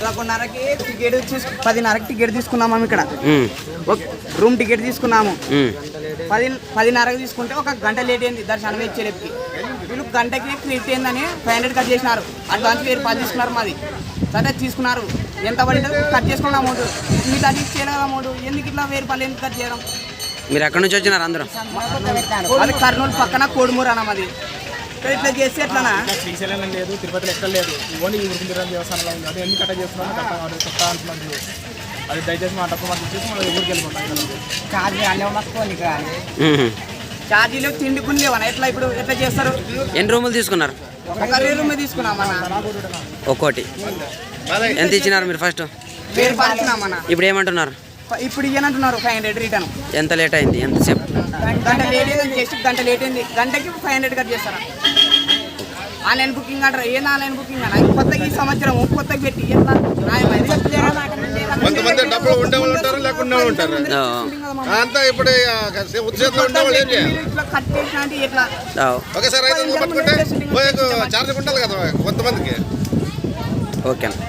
పదకొండున్నరకి ticket తీసుకు పదిన్నరకి ticket తీసుకున్నాము ఇక్కడ. రూమ్ టికెట్ తీసుకున్నాము. పది పదిన్నరకు తీసుకుంటే ఒక గంట లేట్ అయింది దర్శనం ఇచ్చేరేపుకి వీళ్ళు గంటకి క్లిక్ అయిందని ఫైవ్ హండ్రెడ్ కట్ చేసినారు. అడ్వాన్స్ వేరు పది తీసుకున్నారు మాది. సరే తీసుకున్నారు. ఎంత పడిందో కట్ చేసుకున్న అమౌంట్. మీ అది ఇచ్చేయాలి కదా అమౌంట్? ఎందుకు ఇట్లా వేరు పళ్ళు ఎందుకు కట్ చేయడం? మీరు ఎక్కడి నుంచి వచ్చినారు అందరూ? అది కర్నూలు పక్కన కోడుమూరు అన్న మాది. ఇక్కడ ఇట్లా ఎట్లానా శ్రీశైలం లేదు తిరుపతిలో ఎక్కడ లేదు. ఓన్లీ ఈ దేవస్థానంలో ఉంది. అది ఎందుకు కట్ట చేస్తున్నాను కట్ట అది కొత్త అంటున్నారు అది దయచేసి మా డబ్బు మాకు ఇచ్చేసి మనం ఊరికి వెళ్ళిపోతాం. ఛార్జీలు తిండి లేవనా ఎట్లా ఇప్పుడు ఎట్లా చేస్తారు? ఎన్ని రూములు తీసుకున్నారు? ఒక రూమ్ తీసుకున్నామన్న ఒక్కోటి ఎంత ఇచ్చినారు మీరు ఫస్ట్? ఇప్పుడు ఏమంటున్నారు? ఇప్పుడు ఇయ్యనంటున్నారు ఫైవ్ హండ్రెడ్ రిటర్న్ ఎంత లేట్ అయింది? ఎంతసేపు గంట లేట్ అయింది జస్ట్ గంట లేట్ అయింది. గంటకి ఫైవ్ హండ్రెడ్ కట్ చేస్తారా? ఆన్లైన్ బుకింగ్ అంటారు? ఏం ఆన్లైన్ బుకింగ్ అన్న కొత్తగా ఈ సంవత్సరం కొత్తగా పెట్టి? కొంతమంది డబ్బులు ఉండేవాళ్ళు ఉంటారు? లేకుండా ఉంటారు? ఆ, అంతా ఇప్పుడు ఉద్యోగంలో ఉండేవాళ్ళు ఏం చేయాలి? మీరు ఇట్లా కట్ చేసినా అంటే ఎట్లా? ఆ, ఒకేసారి ఐదు వందలు పట్టుకుంటే పోయే ఛార్జ్ ఉండాలి కదా కొంతమందికి. ఓకే అన్న.